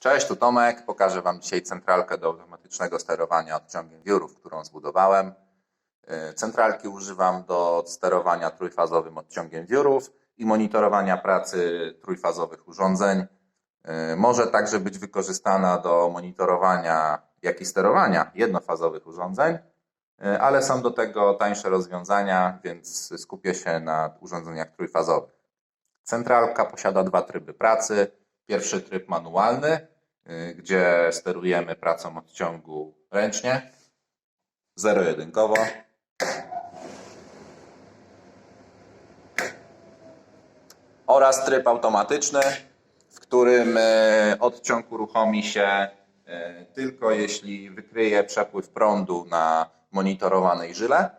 Cześć, tu Tomek. Pokażę Wam dzisiaj centralkę do automatycznego sterowania odciągiem wiórów, którą zbudowałem. Yy, Centralki używam do sterowania trójfazowym odciągiem wiórów i monitorowania pracy trójfazowych urządzeń. Yy, Może także być wykorzystana do monitorowania, jak i sterowania jednofazowych urządzeń, yy, ale są do tego tańsze rozwiązania, więc skupię się na urządzeniach trójfazowych. Centralka posiada dwa tryby pracy. Pierwszy tryb manualny, y, gdzie sterujemy pracą odciągu ręcznie, zero-jedynkowo. Oraz tryb automatyczny, w którym y, odciąg uruchomi się y, tylko jeśli wykryje przepływ prądu na monitorowanej żyle.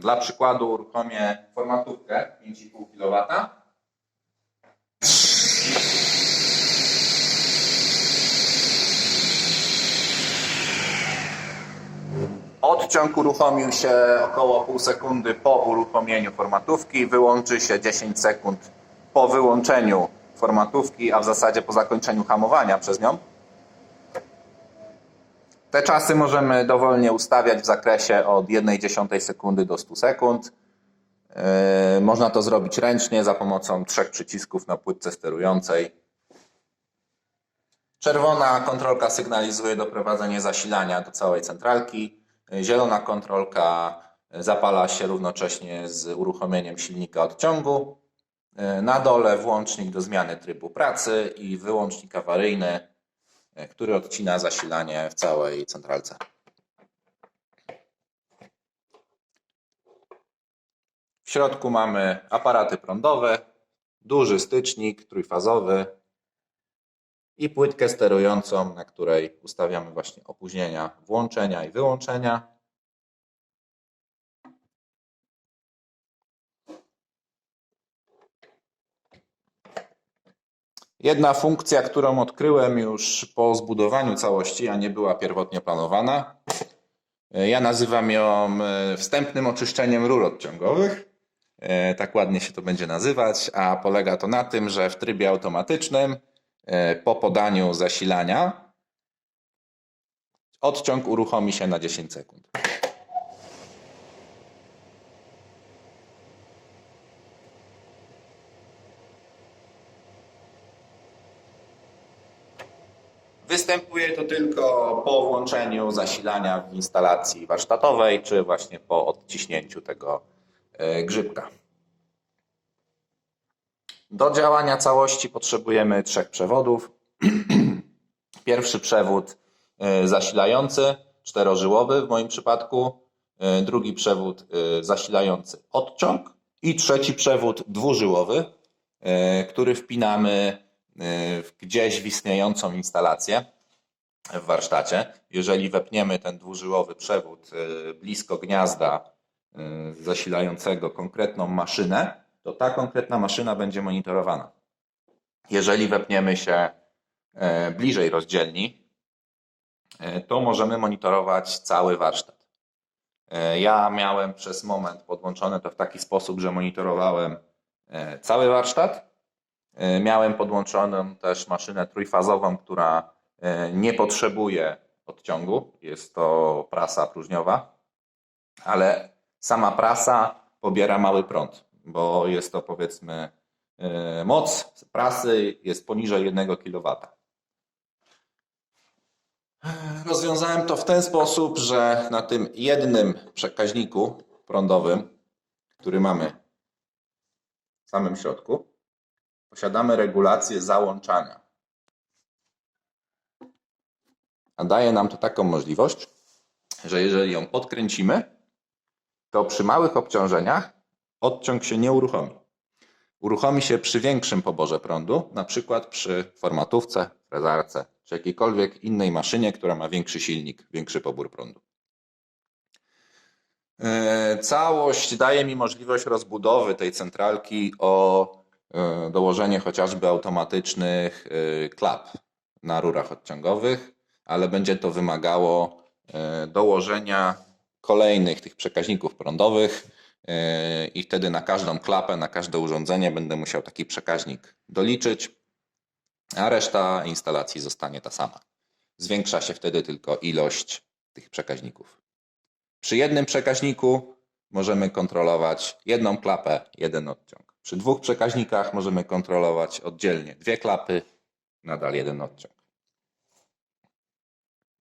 Dla przykładu uruchomię formatówkę 5,5 kW. Odciąg uruchomił się około pół sekundy po uruchomieniu formatówki. Wyłączy się 10 sekund po wyłączeniu formatówki, a w zasadzie po zakończeniu hamowania przez nią. Te czasy możemy dowolnie ustawiać w zakresie od 1,1 sekundy do 100 sekund. Yy, Można to zrobić ręcznie za pomocą trzech przycisków na płytce sterującej. Czerwona kontrolka sygnalizuje doprowadzenie zasilania do całej centralki. Zielona kontrolka zapala się równocześnie z uruchomieniem silnika odciągu. Yy, Na dole włącznik do zmiany trybu pracy i wyłącznik awaryjny, yy, który odcina zasilanie w całej centralce. W środku mamy aparaty prądowe, duży stycznik trójfazowy i płytkę sterującą, na której ustawiamy właśnie opóźnienia włączenia i wyłączenia. Jedna funkcja, którą odkryłem już po zbudowaniu całości, a nie była pierwotnie planowana. Ja nazywam ją e, wstępnym oczyszczeniem rur odciągowych. E, Tak ładnie się to będzie nazywać, a polega to na tym, że w trybie automatycznym po podaniu zasilania odciąg uruchomi się na 10 sekund. Występuje to tylko po włączeniu zasilania w instalacji warsztatowej, czy właśnie po odciśnięciu tego e, grzybka. Do działania całości potrzebujemy trzech przewodów. Pierwszy przewód e, zasilający, czterożyłowy w moim przypadku, e, drugi przewód e, zasilający odciąg i trzeci przewód dwużyłowy, który wpinamy gdzieś w istniejącą instalację w warsztacie. Jeżeli wepniemy ten dwużyłowy przewód blisko gniazda zasilającego konkretną maszynę, to ta konkretna maszyna będzie monitorowana. Jeżeli wepniemy się e, bliżej rozdzielni, e, to możemy monitorować cały warsztat. E, Ja miałem przez moment podłączone to w taki sposób, że monitorowałem cały warsztat. Miałem podłączoną też maszynę trójfazową, która nie potrzebuje odciągu. Jest to prasa próżniowa, ale sama prasa pobiera mały prąd, bo jest to powiedzmy e, moc prasy jest poniżej 1 kW. Rozwiązałem to w ten sposób, że na tym jednym przekaźniku prądowym, który mamy w samym środku, posiadamy regulację załączania. A daje nam to taką możliwość, że jeżeli ją podkręcimy, to przy małych obciążeniach odciąg się nie uruchomi. Uruchomi się przy większym poborze prądu, na przykład przy formatówce, frezarce czy jakiejkolwiek innej maszynie, która ma większy silnik, większy pobór prądu. E, Całość daje mi możliwość rozbudowy tej centralki o e, dołożenie chociażby automatycznych e, klap na rurach odciągowych, ale będzie to wymagało dołożenia kolejnych tych przekaźników prądowych i wtedy na każdą klapę, na każde urządzenie będę musiał taki przekaźnik doliczyć. a reszta instalacji zostanie ta sama. Zwiększa się wtedy tylko ilość tych przekaźników. Przy jednym przekaźniku możemy kontrolować jedną klapę, jeden odciąg. Przy dwóch przekaźnikach możemy kontrolować oddzielnie dwie klapy, nadal jeden odciąg.